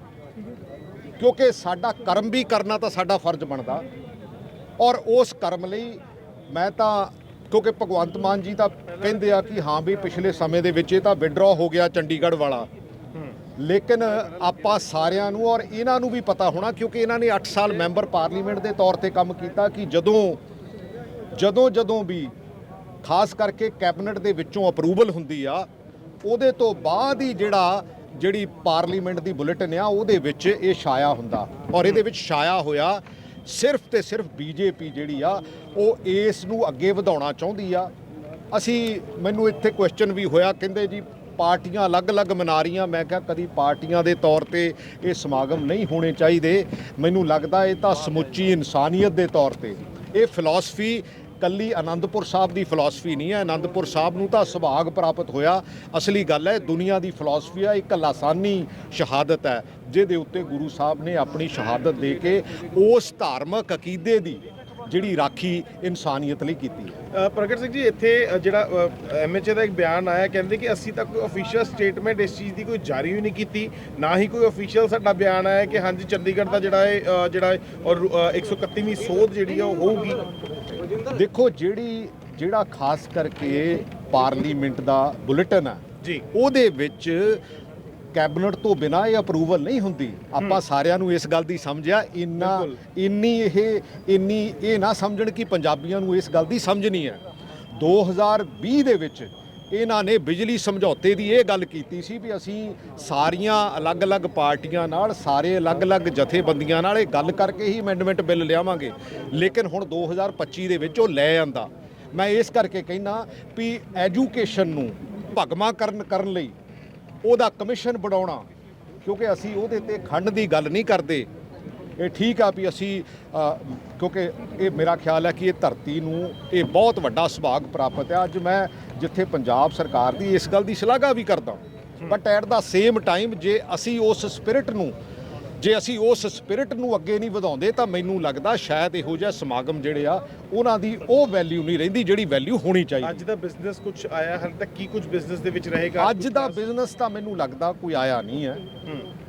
ਕਿਉਂਕਿ ਸਾਡਾ ਕਰਮ ਵੀ ਕਰਨਾ ਤਾਂ ਸਾਡਾ ਫਰਜ਼ ਬਣਦਾ। ਔਰ ਉਸ ਕਰਮ ਲਈ ਮੈਂ ਤਾਂ, ਕਿਉਂਕਿ ਭਗਵੰਤ ਮਾਨ ਜੀ ਤਾਂ ਕਹਿੰਦੇ ਆ ਕਿ ਹਾਂ ਵੀ ਪਿਛਲੇ ਸਮੇਂ ਦੇ ਵਿੱਚ ਇਹ ਤਾਂ ਵਿਡਰਾ ਹੋ ਗਿਆ ਚੰਡੀਗੜ੍ਹ ਵਾਲਾ। ਲੇਕਿਨ ਆਪਾਂ ਸਾਰਿਆਂ ਨੂੰ ਔਰ ਇਹਨਾਂ ਨੂੰ ਵੀ ਪਤਾ ਹੋਣਾ, ਕਿਉਂਕਿ ਇਹਨਾਂ ਨੇ 8 ਸਾਲ ਮੈਂਬਰ ਪਾਰਲੀਮੈਂਟ ਦੇ ਤੌਰ ਤੇ ਕੰਮ ਕੀਤਾ ਕਿ ਜਦੋਂ ਜਦੋਂ ਜਦੋਂ ਵੀ ਖਾਸ ਕਰਕੇ ਕੈਬਨਿਟ ਦੇ ਵਿੱਚੋਂ ਅਪਰੂਵਲ ਹੁੰਦੀ ਆ, ਉਹਦੇ ਤੋਂ ਬਾਅਦ ਹੀ ਜਿਹੜਾ, ਜਿਹੜੀ ਪਾਰਲੀਮੈਂਟ ਦੀ ਬੁਲੇਟਿਨ ਆ, ਉਹਦੇ ਵਿੱਚ ਇਹ ਛਾਇਆ ਹੁੰਦਾ। ਔਰ ਇਹਦੇ ਵਿੱਚ ਛਾਇਆ ਹੋਇਆ ਸਿਰਫ ਤੇ ਸਿਰਫ ਬੀਜੇਪੀ ਜਿਹੜੀ ਆ, ਉਹ ਇਸ ਨੂੰ ਅੱਗੇ ਵਧਾਉਣਾ ਚਾਹੁੰਦੀ ਆ। ਅਸੀਂ, ਮੈਨੂੰ ਇੱਥੇ ਕੁਐਸਚਨ ਵੀ ਹੋਇਆ, ਕਹਿੰਦੇ ਜੀ ਪਾਰਟੀਆਂ ਅਲੱਗ-ਅਲੱਗ ਮਨਾ ਰਹੀਆਂ ਮੈਂ ਕਿਹਾ ਕਦੀ ਪਾਰਟੀਆਂ ਦੇ ਤੌਰ ਤੇ ਇਹ ਸਮਾਗਮ ਨਹੀਂ ਹੋਣੇ ਚਾਹੀਦੇ। ਮੈਨੂੰ ਲੱਗਦਾ ਇਹ ਤਾਂ ਸਮੁੱਚੀ ਇਨਸਾਨੀਅਤ ਦੇ ਤੌਰ ਤੇ। ਇਹ ਫਿਲਾਸਫੀ ਕੱਲੀ ਆਨੰਦਪੁਰ ਸਾਹਿਬ ਦੀ ਫਿਲਾਸਫੀ ਨਹੀਂ ਹੈ। ਆਨੰਦਪੁਰ ਸਾਹਿਬ ਨੂੰ ਤਾਂ ਸੁਭਾਗ ਪ੍ਰਾਪਤ ਹੋਇਆ। ਅਸਲੀ ਗੱਲ ਹੈ ਦੁਨੀਆ ਦੀ ਫਿਲਾਸਫੀ ਆ ਇੱਕ ਲਾਸਾਨੀ ਸ਼ਹਾਦਤ ਹੈ ਜਿਹਦੇ ਉੱਤੇ ਗੁਰੂ ਸਾਹਿਬ ਨੇ ਆਪਣੀ ਸ਼ਹਾਦਤ ਦੇ ਕੇ ਉਸ ਧਾਰਮਿਕ ਅਕੀਦੇ ਦੀ ਜਿਹੜੀ ਰਾਖੀ ਇਨਸਾਨੀਅਤ ਲਈ ਕੀਤੀ ਹੈ। ਪ੍ਰਗਟ ਸਿੰਘ ਜੀ ਇੱਥੇ ਅ, ਜਿਹੜਾ ਐਮਐਚਏ ਦਾ ਇੱਕ ਬਿਆਨ ਆਇਆ ਕਹਿੰਦੇ ਕਿ ਅਸੀਂ ਤਾਂ ਕੋਈ ਅਫੀਸ਼ੀਅਲ ਸਟੇਟਮੈਂਟ ਇਸ ਚੀਜ਼ ਦੀ ਕੋਈ ਜਾਰੀ ਵੀ ਨਹੀਂ ਕੀਤੀ। ਨਾ ਹੀ ਕੋਈ ਅਫੀਸ਼ੀਅਲ ਸਾਡਾ ਬਿਆਨ ਆਇਆ ਕਿ ਹਾਂਜੀ ਚੰਡੀਗੜ੍ਹ ਦਾ ਜਿਹੜਾ ਹੈ ਜਿਹੜਾ ਹੈ ਔਰ ਅ, 131ਵੀਂ ਸੋਧ ਜਿਹੜੀ ਆ ਉਹ ਹੋਊਗੀ। ਦੇਖੋ ਜਿਹੜੀ ਜਿਹੜਾ ਖਾਸ ਕਰਕੇ ਪਾਰਲੀਮੈਂਟ ਦਾ ਬੁਲੇਟਿਨ ਹੈ ਜੀ। ਉਹਦੇ ਵਿੱਚ ਕੈਬਨਿਟ ਤੋਂ ਬਿਨਾ ਇਹ ਅਪਰੂਵਲ ਨਹੀਂ ਹੁੰਦੀ। ਆਪਾਂ ਸਾਰਿਆਂ ਨੂੰ ਇਸ ਗੱਲ ਦੀ ਸਮਝਿਆ ਇੰਨਾ ਇੰਨੀ ਇਹ ਇੰਨੀ ਇਹ ਨਾ ਸਮਝਣ ਕਿ ਪੰਜਾਬੀਆਂ ਨੂੰ ਇਸ ਗੱਲ ਦੀ ਸਮਝ ਨਹੀਂ ਹੈ 2020 ਦੇ ਵਿੱਚ ਇਹਨਾਂ ਨੇ ਬਿਜਲੀ ਸਮਝੌਤੇ ਦੀ ਇਹ ਗੱਲ ਕੀਤੀ ਸੀ ਵੀ ਅਸੀਂ ਸਾਰੀਆਂ ਅਲੱਗ-ਅਲੱਗ ਪਾਰਟੀਆਂ ਨਾਲ, ਸਾਰੇ ਅਲੱਗ-ਅਲੱਗ ਜਥੇਬੰਦੀਆਂ ਨਾਲ ਇਹ ਗੱਲ ਕਰਕੇ ਹੀ ਅਮੈਂਡਮੈਂਟ ਬਿੱਲ ਲਿਆਵਾਂਗੇ। ਲੇਕਿਨ ਹੁਣ 2025 ਦੇ ਵਿੱਚ ਉਹ ਲੈ ਆਂਦਾ। ਮੈਂ ਇਸ ਕਰਕੇ ਕਹਿਣਾ ਵੀ ਐਜੂਕੇਸ਼ਨ ਨੂੰ ਭਗਮਾ ਕਰਨ ਕਰਨ ਲਈ ਉਹਦਾ ਕਮਿਸ਼ਨ ਬਣਾਉਣਾ, ਕਿਉਂਕਿ ਅਸੀਂ ਉਹਦੇ ਤੇ ਖੰਡ ਦੀ ਗੱਲ ਨਹੀਂ ਕਰਦੇ। ਇਹ ਠੀਕ ਆ ਵੀ ਅਸੀਂ ਕਿਉਂਕਿ ਇਹ ਮੇਰਾ ਖਿਆਲ ਹੈ ਕਿ ਇਹ ਧਰਤੀ ਨੂੰ ਇਹ ਬਹੁਤ ਵੱਡਾ ਸੁਭਾਗ ਪ੍ਰਾਪਤ ਹੈ। ਅੱਜ ਮੈਂ ਜਿੱਥੇ ਪੰਜਾਬ ਸਰਕਾਰ ਦੀ ਇਸ ਗੱਲ ਦੀ ਸ਼ਲਾਘਾ ਵੀ ਕਰਦਾ but at the same time ਜੇ ਅਸੀਂ ਉਸ ਸਪਿਰਿਟ ਨੂੰ ਜੇ ਅਸੀਂ ਉਸ ਸਪਿਰਿਟ ਨੂੰ ਅੱਗੇ ਨਹੀਂ ਵਧਾਉਂਦੇ ਤਾਂ ਮੈਨੂੰ ਲੱਗਦਾ ਸ਼ਾਇਦ ਇਹੋ ਜਿਹਾ ਸਮਾਗਮ ਜਿਹੜੇ ਆ ਉਹਨਾਂ ਦੀ ਉਹ ਵੈਲਿਊ ਨਹੀਂ ਰਹਿੰਦੀ ਜਿਹੜੀ ਵੈਲਿਊ ਹੋਣੀ ਚਾਹੀਦੀ। ਅੱਜ ਦਾ ਬਿਜ਼ਨਸ ਕੁਝ ਆਇਆ ਹਾਲੇ ਤੱਕ ਕੀ ਕੁਝ ਬਿਜ਼ਨਸ ਦੇ ਵਿੱਚ ਰਹੇਗਾ? ਅੱਜ ਦਾ ਬਿਜ਼ਨਸ ਤਾਂ ਮੈਨੂੰ ਲੱਗਦਾ ਕੋਈ ਆਇਆ ਨਹੀਂ ਹੈ।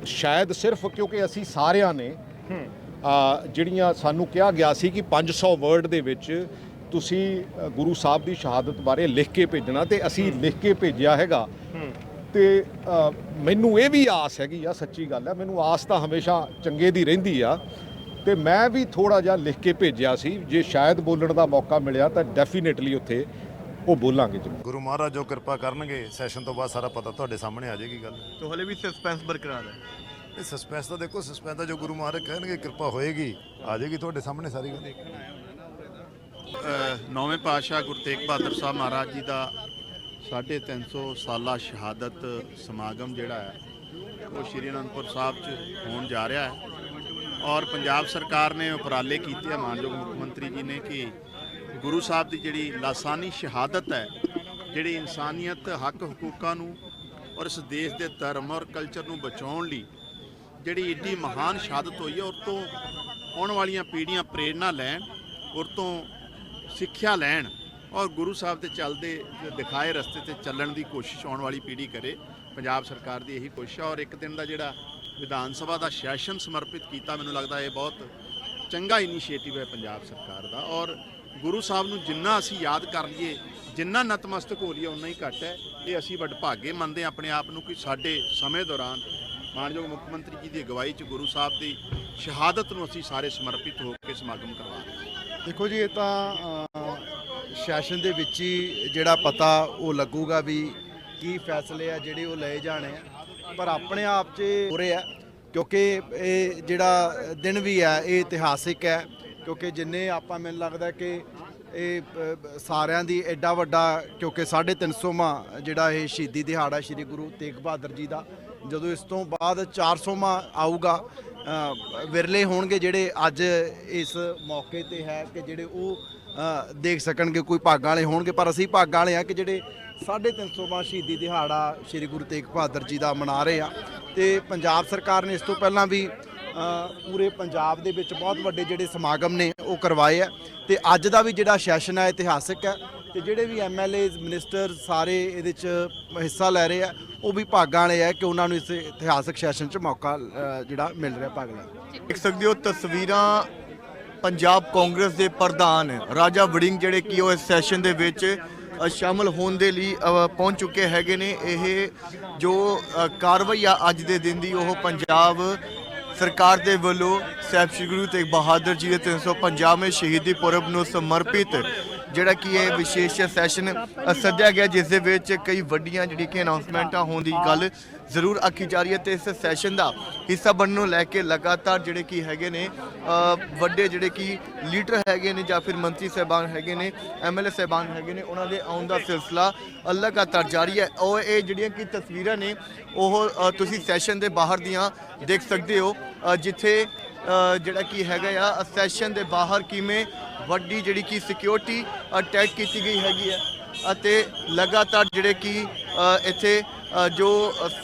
ਸ਼ਾਇਦ ਸਿਰਫ ਕਿਉਂਕਿ ਅਸੀਂ ਸਾਰਿਆਂ ਨੇ ਜਿਹੜੀਆਂ ਸਾਨੂੰ ਕਿਹਾ ਗਿਆ ਸੀ ਕਿ 500 ਵਰਡ ਦੇ ਵਿੱਚ ਤੁਸੀਂ ਗੁਰੂ ਸਾਹਿਬ ਦੀ ਸ਼ਹਾਦਤ ਬਾਰੇ ਲਿਖ ਕੇ ਭੇਜਣਾ ਤੇ ਅਸੀਂ ਲਿਖ ਕੇ ਭੇਜਿਆ ਹੈਗਾ। ਤੇ ਮੈਨੂੰ ਇਹ ਵੀ ਆਸ ਹੈਗੀ ਆ ਸੱਚੀ ਗੱਲ ਹੈ ਮੈਨੂੰ ਆਸ ਤਾਂ ਹਮੇਸ਼ਾ ਚੰਗੇ ਦੀ ਰਹਿੰਦੀ ਆ। ਤੇ ਮੈਂ ਵੀ ਥੋੜਾ ਜਿਹਾ ਲਿਖ ਕੇ ਭੇਜਿਆ ਸੀ ਜੇ ਸ਼ਾਇਦ ਬੋਲਣ ਦਾ ਮੌਕਾ ਮਿਲਿਆ ਤਾਂ ਡੈਫੀਨੇਟਲੀ ਉੱਥੇ ਉਹ ਬੋਲਾਂਗੇ ਜੀ ਗੁਰੂ ਮਹਾਰਾਜ ਜੋ ਕਿਰਪਾ ਕਰਨਗੇ ਸੈਸ਼ਨ ਤੋਂ ਬਾਅਦ ਸਾਰਾ ਪਤਾ ਤੁਹਾਡੇ ਸਾਹਮਣੇ ਆ ਜਾਏਗੀ ਗੱਲ। ਤੋ ਹਲੇ ਵੀ ਸਸਪੈਂਸ ਬਰਕਰਾਰ ਹੈ। ਇਹ ਸਸਪੈਂਸ ਤਾਂ ਦੇਖੋ ਸਸਪੈਂਸ ਤਾਂ ਜੋ ਗੁਰੂ ਮਹਾਰਾਜ ਕਹਿਣਗੇ ਕਿਰਪਾ ਹੋਏਗੀ ਆ ਜਾਏਗੀ ਤੁਹਾਡੇ ਸਾਹਮਣੇ ਸਾਰੀ ਗੱਲ। ਅ, ਨੌਵੇਂ ਪਾਤਸ਼ਾਹ ਗੁਰੂ ਤੇਗ ਬਹਾਦਰ ਸਾਹਿਬ ਮਹਾਰਾਜ ਜੀ ਦਾ 350 ਸਾਲਾ ਸ਼ਹਾਦਤ ਸਮਾਗਮ ਜਿਹੜਾ ਹੈ, ਉਹ ਸ਼੍ਰੀ ਅਨੰਦਪੁਰ ਸਾਹਿਬ 'ਚ ਹੋਣ ਜਾ ਰਿਹਾ ਹੈ। ਔਰ ਪੰਜਾਬ ਸਰਕਾਰ ਨੇ ਉਪਰਾਲੇ ਕੀਤੇ ਆ, ਮਾਨਯੋਗ ਮੁੱਖ ਮੰਤਰੀ ਜੀ ਨੇ ਕਿ ਗੁਰੂ ਸਾਹਿਬ ਦੀ ਜਿਹੜੀ ਲਾਸਾਨੀ ਸ਼ਹਾਦਤ ਹੈ, ਜਿਹੜੀ ਇਨਸਾਨੀਅਤ ਹੱਕ ਹਕੂਕਾਂ ਨੂੰ ਔਰ ਇਸ ਦੇਸ਼ ਦੇ ਧਰਮ ਔਰ ਕਲਚਰ ਨੂੰ ਬਚਾਉਣ ਲਈ ਜਿਹੜੀ ਇੱਡੀ ਮਹਾਨ ਸ਼ਹਾਦਤ ਹੋਈ ਹੈ, ਔਰ ਤੋਂ ਆਉਣ ਵਾਲੀਆਂ ਪੀੜ੍ਹੀਆਂ ਪ੍ਰੇਰਣਾ ਲੈਣ, ਔਰ ਤੋਂ ਸਿੱਖਿਆ ਲੈਣ ਔਰ ਗੁਰੂ ਸਾਹਿਬ ਦੇ ਚੱਲਦੇ ਦਿਖਾਏ ਰਸਤੇ ਤੇ ਚੱਲਣ ਦੀ ਕੋਸ਼ਿਸ਼ ਆਉਣ ਵਾਲੀ ਪੀੜ੍ਹੀ ਕਰੇ, ਪੰਜਾਬ ਸਰਕਾਰ ਦੀ ਇਹੀ ਕੋਸ਼ਿਸ਼ ਹੈ ਔਰ ਇੱਕ ਦਿਨ ਦਾ ਜਿਹੜਾ ਵਿਧਾਨ ਸਭਾ ਦਾ ਸੈਸ਼ਨ ਸਮਰਪਿਤ ਕੀਤਾ, ਮੈਨੂੰ ਲੱਗਦਾ ਇਹ ਬਹੁਤ ਚੰਗਾ ਇਨੀਸ਼ੀਏਟਿਵ ਹੈ ਪੰਜਾਬ ਸਰਕਾਰ ਦਾ ਔਰ ਗੁਰੂ ਸਾਹਿਬ ਨੂੰ ਜਿੰਨਾ ਅਸੀਂ ਯਾਦ ਕਰ ਲਈਏ, ਜਿੰਨਾ ਨਤਮਸਤਕ ਹੋ ਲਈਏ ਉਨਾ ਹੀ ਘੱਟ ਹੈ। ਇਹ ਅਸੀਂ ਵਡਭਾਗੇ ਮੰਨਦੇ ਹਾਂ ਆਪਣੇ ਆਪ ਨੂੰ ਕਿ ਸਾਡੇ ਸਮੇਂ ਦੌਰਾਨ ਮਾਨਯੋਗ ਮੁੱਖ ਮੰਤਰੀ ਜੀ ਦੀ ਅਗਵਾਈ 'ਚ ਗੁਰੂ ਸਾਹਿਬ ਦੀ ਸ਼ਹਾਦਤ ਨੂੰ ਅਸੀਂ ਸਾਰੇ ਸਮਰਪਿਤ ਹੋ ਕੇ ਸਮਾਗਮ ਕਰਵਾ ਰਹੇ ਹਾਂ। ਦੇਖੋ ਜੀ, ਇਹ ਤਾਂ ਸੈਸ਼ਨ ਦੇ ਵਿੱਚ ਹੀ ਜਿਹੜਾ ਪਤਾ ਉਹ ਲੱਗੂਗਾ ਵੀ ਕੀ ਫੈਸਲੇ ਆ ਜਿਹੜੇ ਉਹ ਲਏ ਜਾਣੇ ਆ। ਪਰ ਆਪਣੇ ਆਪ 'ਚ ਹੋ ਰਿਹਾ ਕਿਉਂਕਿ ਇਹ ਜਿਹੜਾ ਦਿਨ ਵੀ ਹੈ ਇਹ ਇਤਿਹਾਸਿਕ ਹੈ। ਕਿਉਂਕਿ ਜਿੰਨੇ ਆਪਾਂ ਮੈਨੂੰ ਲੱਗਦਾ ਕਿ ਇਹ ਸਾਰਿਆਂ ਦੀ ਐਡਾ ਵੱਡਾ ਕਿਉਂਕਿ 350ਵਾਂ ਜਿਹੜਾ ਇਹ ਸ਼ਹੀਦੀ ਦਿਹਾੜਾ ਸ੍ਰੀ ਗੁਰੂ ਤੇਗ ਬਹਾਦਰ ਜੀ ਦਾ, ਜਦੋਂ ਇਸ ਤੋਂ ਬਾਅਦ 400ਵਾਂ ਆਊਗਾ ਵਿਰਲੇ ਹੋਣਗੇ ਜਿਹੜੇ ਅੱਜ ਇਸ ਮੌਕੇ ਤੇ ਹੈ ਕਿ ਜਿਹੜੇ ਉਹ ਦੇਖ ਸਕਣਗੇ ਕੋਈ ਭਾਗਾਂ ਵਾਲੇ ਹੋਣਗੇ, ਪਰ ਅਸੀਂ ਭਾਗਾਂ ਵਾਲੇ ਆ ਕਿ ਜਿਹੜੇ 350ਵਾਂ ਸ਼ਹੀਦੀ ਦਿਹਾੜਾ ਸ੍ਰੀ ਗੁਰੂ ਤੇਗ ਬਹਾਦਰ ਜੀ ਦਾ ਮਨਾ ਰਹੇ ਆ। ਤੇ ਪੰਜਾਬ ਸਰਕਾਰ ਨੇ ਇਸ ਤੋਂ ਪਹਿਲਾਂ ਵੀ ਪੂਰੇ ਪੰਜਾਬ ਦੇ ਵਿੱਚ ਬਹੁਤ ਵੱਡੇ ਜਿਹੜੇ ਸਮਾਗਮ ਨੇ, ਉਹ ਕਰਵਾਏ ਆ। ਤੇ ਅੱਜ ਦਾ ਵੀ ਜਿਹੜਾ ਸੈਸ਼ਨ ਹੈ ਇਤਿਹਾਸਕ ਹੈ ਤੇ ਜਿਹੜੇ ਵੀ ਐਮਐਲਏਜ਼ ਮਿਨਿਸਟਰ ਸਾਰੇ ਇਹਦੇ 'ਚ ਹਿੱਸਾ ਲੈ ਰਹੇ ਆ, ਉਹ ਵੀ ਭਾਗਾਂ ਵਾਲੇ ਆ ਕਿ ਉਹਨਾਂ ਨੂੰ ਇਸ ਇਤਿਹਾਸਕ ਸੈਸ਼ਨ 'ਚ ਮੌਕਾ ਜਿਹੜਾ ਮਿਲ ਰਿਹਾ ਭਾਗ ਲੈਣ। ਦੇਖ ਸਕਦੇ ਹੋ ਤਸਵੀਰਾਂ ਪੰਜਾਬ ਕਾਂਗਰਸ ਦੇ ਪ੍ਰਧਾਨ ਰਾਜਾ ਵੜਿੰਗ ਜਿਹੜੇ ਕਿ ਉਹ ਇਸ ਸੈਸ਼ਨ ਦੇ ਵਿੱਚ ਅ, ਸ਼ਾਮਲ ਹੋਣ ਦੇ ਲਈ ਪਹੁੰਚ ਚੁੱਕੇ ਹੈਗੇ ਨੇ। ਇਹ ਜੋ ਕਾਰਵਾਈ ਆ ਅੱਜ ਦੇ ਦਿਨ ਦੀ ਉਹ ਪੰਜਾਬ ਸਰਕਾਰ ਦੇ ਵੱਲੋਂ ਸਾਹਿਬ ਸ੍ਰੀ ਗੁਰੂ ਤੇਗ ਬਹਾਦਰ ਜੀ ਦੇ 350ਵੇਂ ਸ਼ਹੀਦੀ ਪੁਰਬ ਨੂੰ ਸਮਰਪਿਤ ਜਿਹੜਾ ਕਿ ਇਹ ਵਿਸ਼ੇਸ਼ ਸੈਸ਼ਨ ਸੱਦਿਆ ਗਿਆ, ਜਿਸ ਦੇ ਵਿੱਚ ਕਈ ਵੱਡੀਆਂ ਜਿਹੜੀ ਕਿ ਅਨਾਉਂਸਮੈਂਟਾਂ ਹੋਣ ਦੀ ਗੱਲ ਜ਼ਰੂਰ ਆਖੀ ਜਾ ਰਹੀ ਹੈ ਤੇ ਇਸ ਸੈਸ਼ਨ ਦਾ ਹਿੱਸਾ ਬਣਨ ਨੂੰ ਲੈ ਕੇ ਲਗਾਤਾਰ ਜਿਹੜੇ ਕੀ ਹੈਗੇ ਨੇ ਵੱਡੇ ਜਿਹੜੇ ਕੀ ਲੀਡਰ ਹੈਗੇ ਨੇ ਜਾਂ ਫਿਰ ਮੰਤਰੀ ਸਾਹਿਬਾਨ ਹੈਗੇ ਨੇ ਐਮਐਲਏ ਸਾਹਿਬਾਨ ਹੈਗੇ ਨੇ, ਉਹਨਾਂ ਦੇ ਆਉਣ ਦਾ ਸਿਲਸਿਲਾ ਲਗਾਤਾਰ ਜਾਰੀ ਹੈ। ਉਹ ਇਹ ਜਿਹੜੀਆਂ ਕੀ ਤਸਵੀਰਾਂ ਨੇ, ਉਹ ਤੁਸੀਂ ਸੈਸ਼ਨ ਦੇ ਬਾਹਰ ਦੀਆਂ ਦੇਖ ਸਕਦੇ ਹੋ ਜਿੱਥੇ ਜਿਹੜਾ ਕੀ ਹੈਗਾ ਆ ਸੈਸ਼ਨ ਦੇ ਬਾਹਰ ਕਿਵੇਂ ਵੱਡੀ ਜਿਹੜੀ ਕੀ ਸਿਕਿਉਰਿਟੀ ਅਟੈਕ ਕੀਤੀ ਗਈ ਹੈਗੀ ਹੈ ਅਤੇ ਲਗਾਤਾਰ ਜਿਹੜੇ ਕੀ ਇੱਥੇ ਜੋ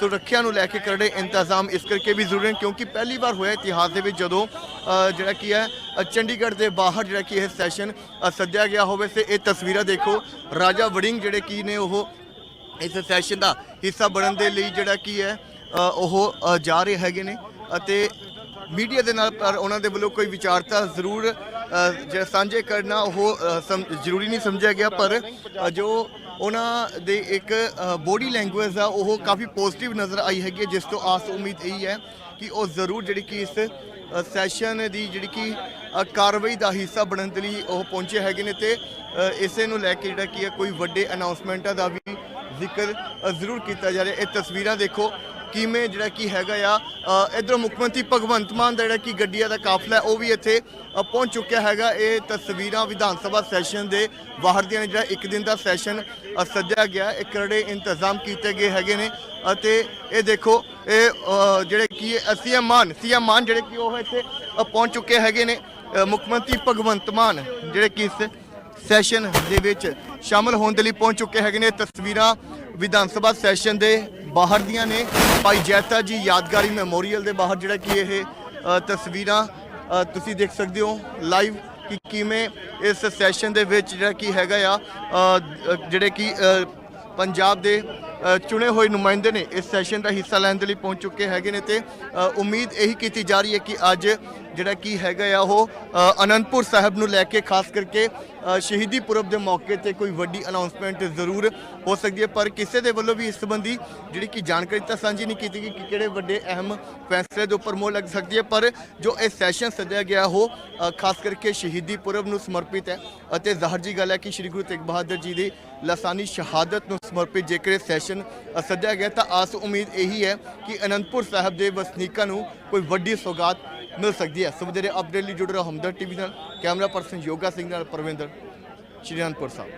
ਸੁਰੱਖਿਆ ਨੂੰ ਲੈ ਕੇ ਕਰੜੇ ਇੰਤਜ਼ਾਮ ਇਸ ਕਰਕੇ ਵੀ ਜ਼ਰੂਰੀ ਨੇ ਕਿਉਂਕਿ ਪਹਿਲੀ ਵਾਰ ਹੋਇਆ ਇਤਿਹਾਸ ਦੇ ਵਿੱਚ ਜਦੋਂ ਜਿਹੜਾ ਕੀ ਹੈ ਚੰਡੀਗੜ੍ਹ ਦੇ ਬਾਹਰ ਜਿਹੜਾ ਕੀ ਇਹ ਸੈਸ਼ਨ ਸੱਦਿਆ ਗਿਆ ਹੋਵੇ ਤੇ ਇਹ ਤਸਵੀਰਾਂ ਦੇਖੋ। ਰਾਜਾ ਵੜਿੰਗ ਜਿਹੜੇ ਕੀ ਨੇ ਉਹ ਇਸ ਸੈਸ਼ਨ ਦਾ ਹਿੱਸਾ ਬਣਨ ਦੇ ਲਈ ਜਿਹੜਾ ਕੀ ਹੈ ਉਹ ਜਾ ਰਹੇ ਹੈਗੇ ਨੇ। ਅਤੇ ਮੀਡੀਆ ਦੇ ਨਾਲ ਪਰ ਉਹਨਾਂ ਦੇ ਵੱਲੋਂ ਕੋਈ ਵਿਚਾਰਤਾ ਜ਼ਰੂਰ ਜਿਹੜਾ ਸਾਂਝੇ ਕਰਨਾ ਉਹ ਸਮ- ਜ਼ਰੂਰੀ ਨਹੀਂ ਸਮਝਿਆ ਗਿਆ ਪਰ ਜੋ ਉਹਨਾਂ ਦੇ ਇੱਕ ਬੋਡੀ ਲੈਂਗੁਏਜ ਆ ਉਹ ਕਾਫੀ ਪੋਜ਼ਿਟਿਵ ਨਜ਼ਰ ਆਈ ਹੈਗੀ ਹੈ, ਜਿਸ ਤੋਂ ਆਸ ਉਮੀਦ ਇਹੀ ਹੈ ਕਿ ਉਹ ਜ਼ਰੂਰ ਜਿਹੜੀ ਕਿ ਇਸ ਸੈਸ਼ਨ ਦੀ ਜਿਹੜੀ ਕਿ ਕਾਰਵਾਈ ਦਾ ਹਿੱਸਾ ਬਣਨ ਦੇ ਲਈ ਉਹ ਪਹੁੰਚੇ ਹੈਗੇ ਨੇ ਤੇ ਇਸੇ ਨੂੰ ਲੈ ਕੇ ਜਿਹੜਾ ਕੀ ਹੈ ਕੋਈ ਵੱਡੇ ਅਨਾਉਂਸਮੈਂਟਾਂ ਦਾ ਵੀ ਜ਼ਿਕਰ ਜ਼ਰੂਰ ਕੀਤਾ ਜਾ ਰਿਹਾ। ਇਹ ਤਸਵੀਰਾਂ ਦੇਖੋ ਕਿਵੇਂ ਜਿਹੜਾ ਕੀ ਹੈਗਾ ਆ ਇਧਰ ਮੁੱਖ ਮੰਤਰੀ ਭਗਵੰਤ ਮਾਨ ਦਾ ਜਿਹੜਾ ਕੀ ਗੱਡੀਆਂ ਦਾ ਕਾਫਲਾ ਉਹ ਵੀ ਇੱਥੇ ਪਹੁੰਚ ਚੁੱਕਿਆ ਹੈਗਾ। ਇਹ ਤਸਵੀਰਾਂ ਵਿਧਾਨ ਸਭਾ ਸੈਸ਼ਨ ਦੇ ਬਾਹਰ ਦੀਆਂ ਨੇ ਜਿਹੜਾ ਇੱਕ ਦਿਨ ਦਾ ਸੈਸ਼ਨ ਅ, ਸੱਦਿਆ ਗਿਆ। ਇੱਕ ਕਰੜੇ ਇੰਤਜ਼ਾਮ ਕੀਤੇ ਗਏ ਹੈਗੇ ਨੇ ਅਤੇ ਇਹ ਦੇਖੋ ਇਹ ਅ, ਜਿਹੜੇ ਕੀ ਸੀਐਮ ਮਾਨ ਸੀਐਮ ਮਾਨ ਜਿਹੜੇ ਕੀ ਉਹ ਇੱਥੇ ਪਹੁੰਚ ਚੁੱਕੇ ਹੈਗੇ ਨੇ। ਮੁੱਖ ਮੰਤਰੀ ਭਗਵੰਤ ਮਾਨ ਜਿਹੜੇ ਕਿ ਇਸ ਸੈਸ਼ਨ ਦੇ ਵਿੱਚ ਸ਼ਾਮਲ ਹੋਣ ਦੇ ਲਈ ਪਹੁੰਚ ਚੁੱਕੇ ਹੈਗੇ ਨੇ। ਤਸਵੀਰਾਂ ਵਿਧਾਨ ਸਭਾ ਸੈਸ਼ਨ ਦੇ ਬਾਹਰ ਦੀਆਂ ਨੇ। ਭਾਈ ਜੈਤਾ ਜੀ, ਯਾਦਗਾਰੀ ਮੈਮੋਰੀਅਲ ਦੇ ਬਾਹਰ ਜਿਹੜਾ ਕਿ ਇਹ ਤਸਵੀਰਾਂ ਤੁਸੀਂ ਦੇਖ ਸਕਦੇ ਹੋ ਲਾਈਵ ਕਿ ਕਿਵੇਂ ਇਸ ਸੈਸ਼ਨ ਦੇ ਵਿੱਚ ਜਿਹੜਾ ਕੀ ਹੈਗਾ ਆ ਜਿਹੜੇ ਕਿ ਪੰਜਾਬ ਦੇ ਚੁਣੇ ਹੋਏ ਨੁਮਾਇੰਦੇ ਨੇ ਇਸ ਸੈਸ਼ਨ ਦਾ ਹਿੱਸਾ ਲੈਣ ਦੇ ਲਈ ਪਹੁੰਚ ਚੁੱਕੇ ਹੈਗੇ ਨੇ ਤੇ ਉਮੀਦ ਇਹੀ ਕੀਤੀ ਜਾ ਰਹੀ ਹੈ ਕਿ ਅੱਜ ਜਿਹੜਾ ਕੀ ਹੈਗਾ ਆ ਉਹ ਅਨੰਦਪੁਰ ਸਾਹਿਬ ਨੂੰ ਲੈ ਕੇ ਖਾਸ ਕਰਕੇ ਸ਼ਹੀਦੀ ਪੁਰਬ ਦੇ ਮੌਕੇ ਤੇ ਕੋਈ ਵੱਡੀ ਅਨਾਉਂਸਮੈਂਟ ਜ਼ਰੂਰ ਹੋ ਸਕਦੀ ਹੈ, ਪਰ ਕਿਸੇ ਦੇ ਵੱਲੋਂ ਵੀ ਇਸ ਸੰਬੰਧੀ ਜਿਹੜੀ ਕਿ ਜਾਣਕਾਰੀ ਤਾਂ ਸਾਂਝੀ ਨਹੀਂ ਕੀਤੀ ਗਈ ਕਿ ਕਿਹੜੇ ਵੱਡੇ ਅਹਿਮ ਫੈਸਲੇ ਦੇ ਉੱਪਰ ਮੋਹ ਲੱਗ ਸਕਦੀ ਹੈ, ਪਰ ਜੋ ਇਹ ਸੈਸ਼ਨ ਸੱਦਿਆ ਗਿਆ ਉਹ ਖਾਸ ਕਰਕੇ ਸ਼ਹੀਦੀ ਪੁਰਬ ਨੂੰ ਸਮਰਪਿਤ ਹੈ ਅਤੇ ਜ਼ਾਹਰ ਜੀ ਗੱਲ ਹੈ ਕਿ ਸ੍ਰੀ ਗੁਰੂ ਤੇਗ ਬਹਾਦਰ ਜੀ ਦੀ ਲਾਸਾਨੀ ਸ਼ਹਾਦਤ ਨੂੰ ਸਮਰਪਿਤ ਜੇਕਰ ਇਹ ਸੈਸ਼ਨ ਅ, ਸੱਦਿਆ ਗਿਆ ਤਾਂ ਆਸ ਉਮੀਦ ਇਹੀ ਹੈ ਕਿ ਅਨੰਦਪੁਰ ਸਾਹਿਬ ਦੇ ਵਸਨੀਕਾਂ ਨੂੰ ਕੋਈ ਵੱਡੀ ਸੌਗਾਤ ਮਿਲ ਸਕਦੀ ਹੈ। ਸਵੇਰੇ ਅਪਡੇਟ ਲਈ ਜੁੜ ਰਹੋ ਹਮਦਰ ਟੀਵੀ ਨਾਲ। ਕੈਮਰਾ ਪਰਸਨ ਯੋਗਾ ਸਿੰਘ ਨਾਲ ਪਰਵਿੰਦਰ ਸ਼੍ਰੀ ਅਨੰਦਪੁਰ ਸਾਹਿਬ।